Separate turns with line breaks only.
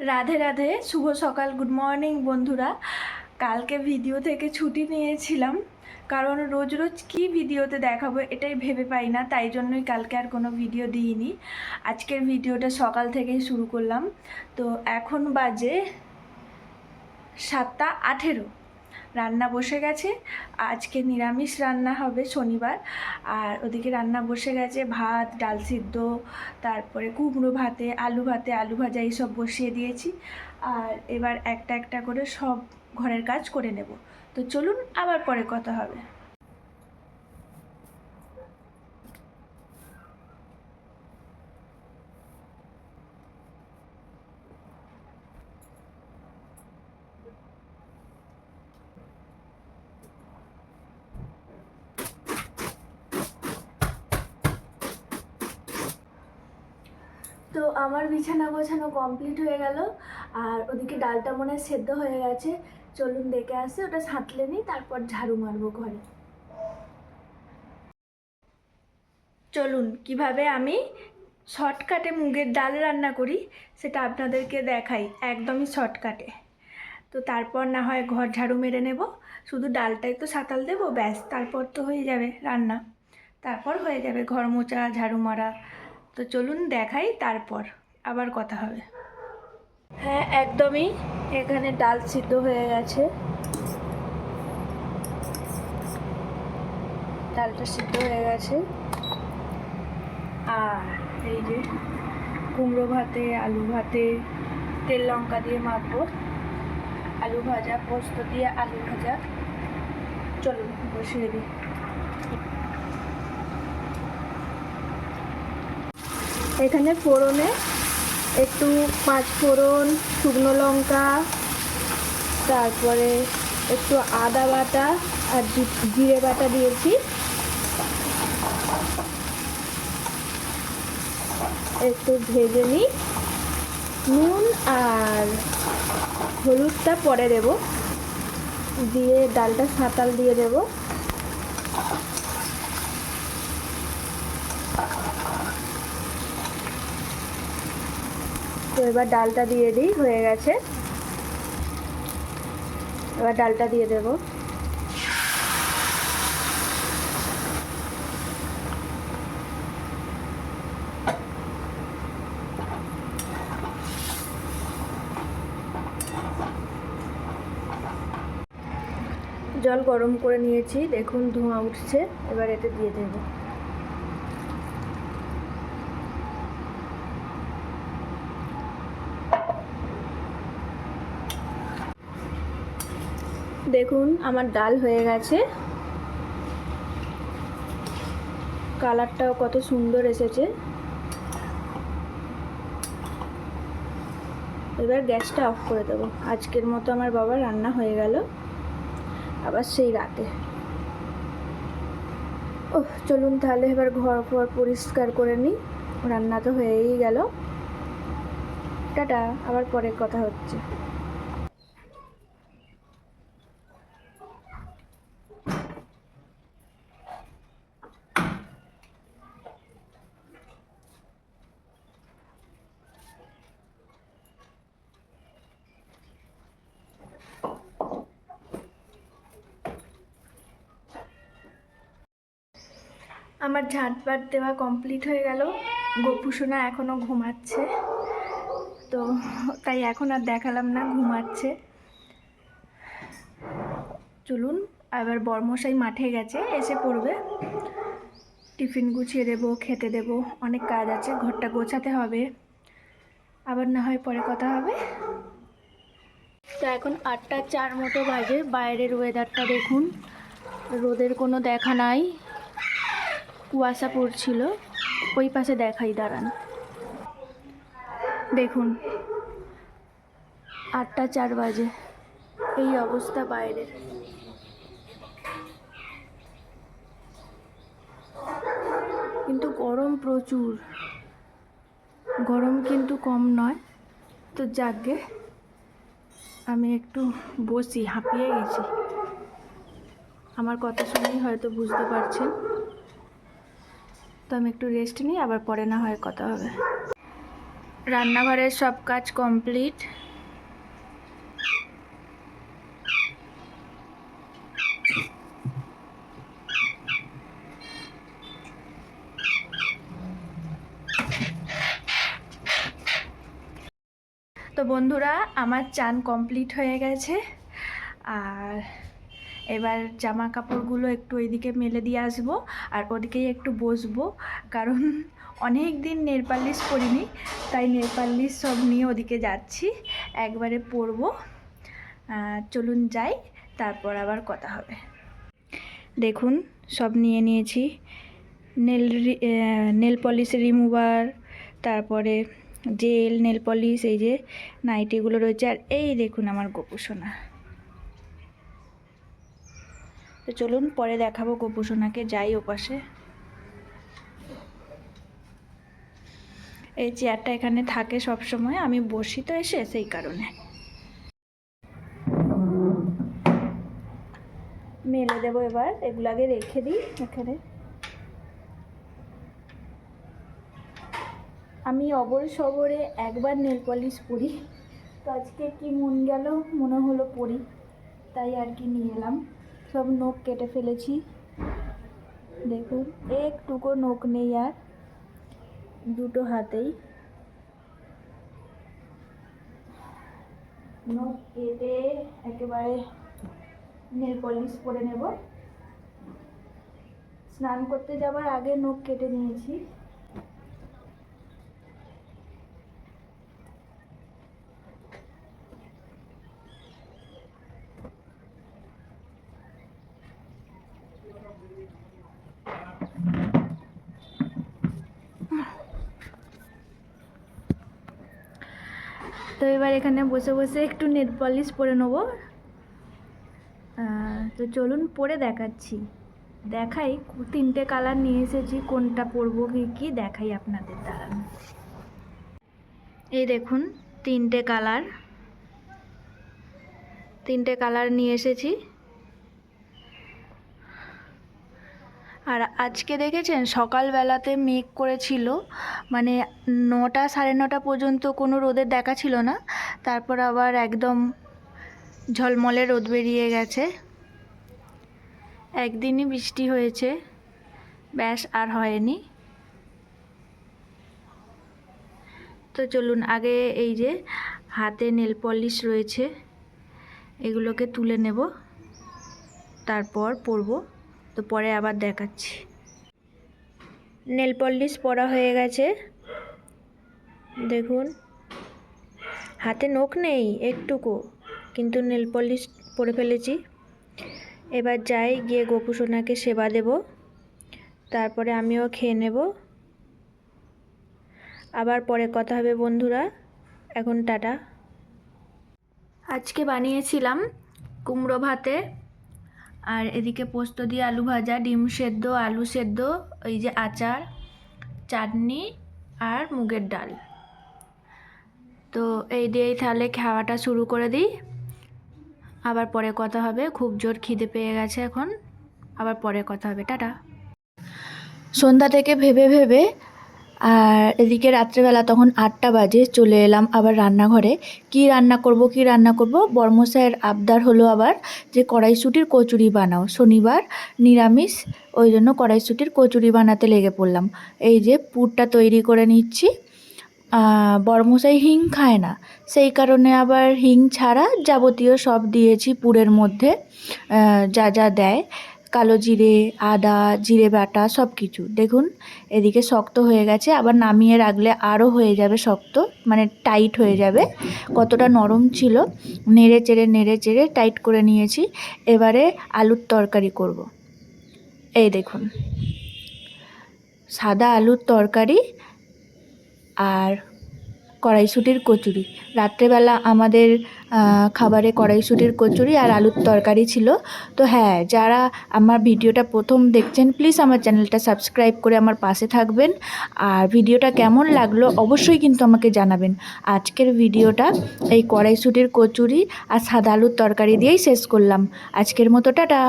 রাধে রাধে। শুভ সকাল good morning বন্ধুরা। কালকে ভিডিও থেকে ছুটি নিয়েছিলাম। কারণ রোজ রোজ কি ভিডিওতে দেখাবো এটাই ভেবে পাই না, তাই জন্যই কালকে আর কোনো ভিডিও দিইনি। আজকের ভিডিওটা সকাল থেকেই শুরু করলাম। তো এখন বাজে সাতটা আঠেরো। রান্না বসে গেছে। আজকে নিরামিষ রান্না হবে শনিবার। আর ওদিকে রান্না বসে গেছে ভাত, ডাল সিদ্ধ, তারপরে কুমড়ো ভাতে, আলু ভাতে, আলু ভাজা এইসব বসিয়ে দিয়েছি। আর এবার একটা একটা করে সব ঘরের কাজ করে নেব। তো চলুন আবার পরে কথা হবে। তো আমার বিছানা গোছানো কমপ্লিট হয়ে গেল। আর ওদিকে ডালটা মনে সেদ্ধ হয়ে গেছে। চলুন দেখে আসে, ওটা সাঁতলে নিই তারপর ঝাড়ু মারবো ঘরে। চলুন, কীভাবে আমি শর্টকাটে মুগের ডাল রান্না করি, সেটা আপনাদেরকে দেখাই, একদমই শর্টকাটে তো তারপর না হয় ঘর ঝাড়ু মেরে নেব, শুধু ডালটাই তো সাঁতাল দেবো, ব্যাস, তারপর তো হয়ে যাবে রান্না। তারপর হয়ে যাবে ঘর মোচা ঝাড়ু মারা তো চলুন দেখাই তারপর আবার কথা হবে। হ্যাঁ একদমই। এখানে ডাল সিদ্ধ হয়ে গেছে। ডালটা সিদ্ধ হয়ে গেছে। আর এই যে কুমড়ো ভাতে, আলু ভাতে, তেল লঙ্কা দিয়ে মাখবো। আলু ভাজা, পোস্ত দিয়ে আলু ভাজা। চলুন, বসিয়ে দিই। এখানে ফোড়নে একটু পাঁচ ফোড়ন, শুকনো লঙ্কা, তারপরে একটু আদা বাটা আর জিরে বাটা দিয়েছি। একটু ভেজে নিই। নুন আর হলুদটা পরে দেব। দিয়ে ডালটা সাঁতাল দিয়ে দেবো। তো এবার ডালটা দিয়ে দিই, হয়ে গেছে। এবার ডালটা দিয়ে দেবো। জল গরম করে নিয়েছি, দেখুন ধোঁয়া উঠছে, এবার এতে দিয়ে দেবো। দেখুন, আমার ডাল হয়ে গেছে। কালারটাও কত সুন্দর এসেছে। এবার গ্যাসটা অফ করে দেবো। আজকের মতো আমার বাবা রান্না হয়ে গেল। আবার সেই রাতে। ও চলুন তাহলে এবার ঘর ফর পরিষ্কার করে নিই। রান্না তো হয়েই গেল। টাটা, আবার পরে কথা হচ্ছে। আমার ঝাঁটপাট দেওয়া কমপ্লিট হয়ে গেল। গোপুসোনা এখনও ঘুমাচ্ছে। তো তাই এখন আর দেখালাম না, ঘুমাচ্ছে। চলুন, আবার বর্মশাই মাঠে গেছে, এসে পড়বে। টিফিন গুছিয়ে দেবো, খেতে দেবো, অনেক কাজ আছে, ঘরটা গোছাতে হবে। আবার না হয় পরে কথা হবে। তো এখন আটটা চার মতো বাজে, বাইরের ওয়েদারটা দেখুন। রোদের কোনো দেখা নাই। কুয়াশা পড়ছিল। ওই পাশে দেখাই, দাঁড়ান। দেখুন, আটটা চার বাজে। এই অবস্থা বাইরে কিন্তু গরম প্রচুর। গরম কিন্তু কম নয়। তো যাকে আমি একটু বসি, হাঁপিয়ে গেছি। আমার কথা শুনেই হয়তো বুঝতে পারছেন। তো আমি একটু রেস্ট নিই, আবার পরে না হয় কথা হবে। রান্নাঘরের সব কাজ কমপ্লিট তো বন্ধুরা, আমার চান কমপ্লিট হয়ে গেছে। আর এবার জামা কাপড়গুলো একটু ওইদিকে মেলে দিয়ে আসব আর ওদিকেই একটু বসবো। কারণ অনেক দিন নেল পালিশ করিনি, তাই নেল পালিশ সব নিয়ে ওদিকে যাচ্ছি, একবারে পরবো। চলুন যাই, তারপর আবার কথা হবে। দেখুন, সব নিয়ে নিয়েছি। নেল নেল পলিশ রিমুভার, তারপরে জেল, নেল পলিশ, এই যে নাইটিগুলো রয়েছে। আর এই দেখুন আমার গোপুসোনা তো চলুন পরে দেখাবো গোপুসোনাকে যাই ওপাশে এই চেয়ারটা এখানে থাকে সব সময় আমি বসি তো এসে সেই কারণে। মেলে দেবো এবার, এগুলো আগে রেখে দিই এখানে। আমি অবর সবরে একবার নেল পলিশ পরি, তো আজকে কি মন গেল, মনে হলো পরি, তাই আর কি নিয়ে এলাম। সব নখ কেটে ফেলেছি। দেখুন, একটুকু নখ নেই আর, দুটো হাতেই। নখ কেটে একেবারে নেল পলিশ করে নেব। স্নান করতে যাবার আগে নখ কেটে নিয়েছি। তো এবার এখানে বসে বসে একটু নেট পলিশ পরে নেব। তো চলুন পরে দেখাচ্ছি। দেখাই, তিনটে কালার নিয়ে এসেছি, কোনটা পরবো, কি কি দেখাই আপনাদের দ্বারা। এই দেখুন, তিনটে কালার। তিনটে কালার নিয়ে এসেছি। আর আজকে দেখেছেন সকালবেলাতে মেঘ করেছিল মানে নটা সাড়ে নটা পর্যন্ত কোনো রোদের দেখা ছিল না, তারপর আবার একদম ঝলমলে রোদ বেরিয়ে গেছে। একদিনই বৃষ্টি হয়েছে, ব্যাস আর হয়নি। তো চলুন আগে এই যে হাতে নেল পলিশ রয়েছে, এগুলোকে তুলে নেব, তারপর পরবো। তো পরে আবার দেখাচ্ছি। নেল পলিশ পরা হয়ে গেছে। দেখুন। হাতে নখ নেই একটুকু, কিন্তু নেল পলিশ পরে ফেলেছি। এবার যাই, গিয়ে গোপু সোনাকে সেবা দেব। তারপরে আমিও খেয়ে নেব। আবার পরে কথা হবে বন্ধুরা। এখন টাটা। আজকে বানিয়েছিলাম কুমড়ো ভাতে। আর এদিকে পোস্ত দিয়ে আলু ভাজা, ডিম সেদ্ধ, আলু সেদ্ধ ওই যে আচার, চাটনি আর মুগের ডাল। তো এই দিয়েই তাহলে খাওয়াটা শুরু করে দিই। আবার পরে কথা হবে। খুব জোর খিদে পেয়ে গেছে এখন। আবার পরে কথা হবে। টাটা। সন্ধ্যা থেকে ভেবে ভেবে আর এদিকে রাত্রেবেলা তখন আটটা বাজে চলে এলাম আবার রান্নাঘরে। কি রান্না করব কি রান্না করব? বর্মশাইয়ের আবদার হলো আবার যে কড়াইশুটির কচুরি বানাও। শনিবার নিরামিষ ওই জন্য কড়াইশুটির কচুরি বানাতে লেগে পড়লাম। এই যে পুরটা তৈরি করে নিচ্ছি। আহ, বড়মশাই হিং খায় না। সেই কারণে আবার হিং ছাড়া যাবতীয় সব দিয়েছি পুরের মধ্যে যা যা দেয়। কালো জিরে, আদা, জিরে বাটা সব কিছু দেখুন, এদিকে শক্ত হয়ে গেছে, আবার নামিয়ে রাখলে আরও হয়ে যাবে শক্ত মানে টাইট হয়ে যাবে। কতটা নরম ছিল, নেড়ে চেড়ে নেড়ে চেড়ে টাইট করে নিয়েছি। এবারে আলুর তরকারি করব। এই দেখুন, সাদা আলুর তরকারি আর কড়াইশুটির কচুরি। রাত্রেবেলা আমাদের খাবারে কড়াইশুটির কচুরি আর আলুর তরকারি ছিল। তো হ্যাঁ যারা আমার ভিডিওটা প্রথম দেখছেন প্লিজ আমার চ্যানেলটা সাবস্ক্রাইব করে আমার পাশে থাকবেন। আর ভিডিওটা কেমন লাগল অবশ্যই কিন্তু আমাকে জানাবেন। আজকের ভিডিওটা এই কড়াইশুটির কচুরি আর সাদা আলুর তরকারি দিয়েই শেষ করলাম। আজকের মতো, টাটা!